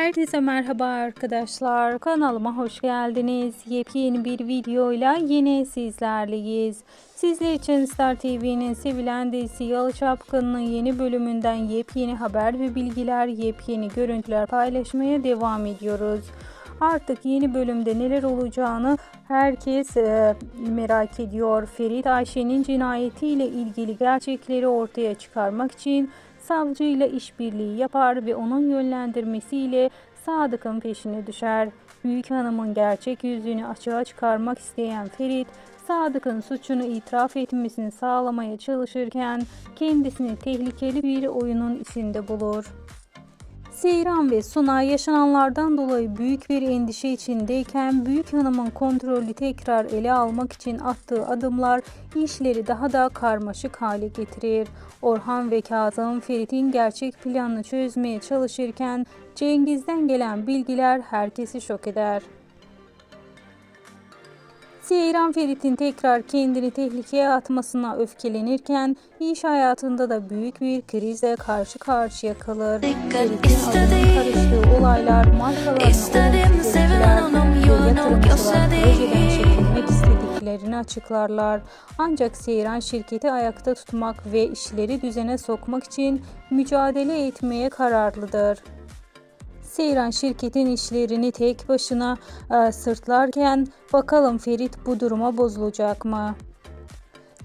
Herkese merhaba arkadaşlar. Kanalıma hoş geldiniz. Yepyeni bir videoyla yine sizlerleyiz. Sizler için Star TV'nin sevilen dizisi Yalı Çapkın'ın yeni bölümünden yepyeni haber ve bilgiler, yepyeni görüntüler paylaşmaya devam ediyoruz. Artık yeni bölümde neler olacağını herkes e, merak ediyor. Ferit Ayşe'nin cinayetiyle ilgili gerçekleri ortaya çıkarmak için savcıyla işbirliği yapar ve onun yönlendirmesiyle Sadık'ın peşine düşer. Büyük hanımın gerçek yüzünü açığa çıkarmak isteyen Ferit, Sadık'ın suçunu itiraf etmesini sağlamaya çalışırken kendisini tehlikeli bir oyunun içinde bulur. Seyran ve Suna yaşananlardan dolayı büyük bir endişe içindeyken Büyük Hanım'ın kontrolü tekrar ele almak için attığı adımlar işleri daha da karmaşık hale getirir. Orhan ve Kazım Ferit'in gerçek planını çözmeye çalışırken Cengiz'den gelen bilgiler herkesi şok eder. Seyran Ferit'in tekrar kendini tehlikeye atmasına öfkelenirken iş hayatında da büyük bir krizle karşı karşıya kalır. Ferit'in adının karıştığı olaylar know, yatırımcılar istediklerini açıklarlar. Ancak Seyran şirketi ayakta tutmak ve işleri düzene sokmak için mücadele etmeye kararlıdır. Seyran şirketin işlerini tek başına e, sırtlarken bakalım Ferit bu duruma bozulacak mı?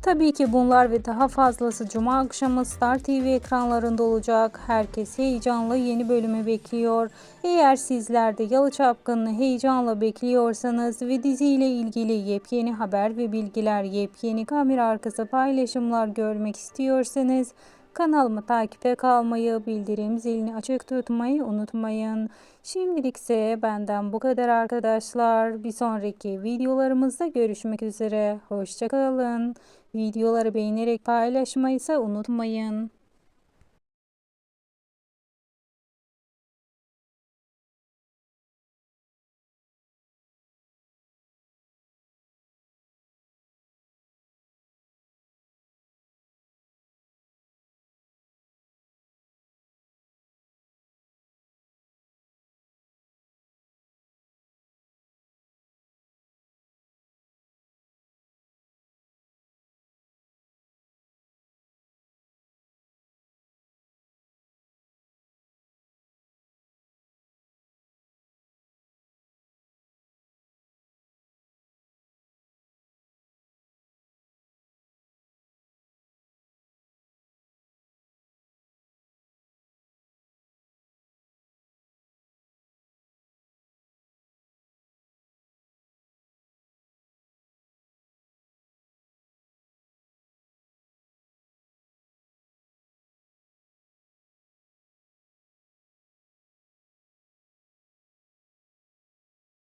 Tabii ki bunlar ve daha fazlası Cuma akşamı Star TV ekranlarında olacak. Herkes heyecanla yeni bölümü bekliyor. Eğer sizler de Yalı Çapkın'ı heyecanla bekliyorsanız ve diziyle ilgili yepyeni haber ve bilgiler, yepyeni kamera arkası paylaşımlar görmek istiyorsanız kanalımı takipte kalmayı, bildirim zilini açık tutmayı unutmayın. Şimdilikse benden bu kadar arkadaşlar. Bir sonraki videolarımızda görüşmek üzere. Hoşçakalın. Videoları beğenerek paylaşmayı ise unutmayın.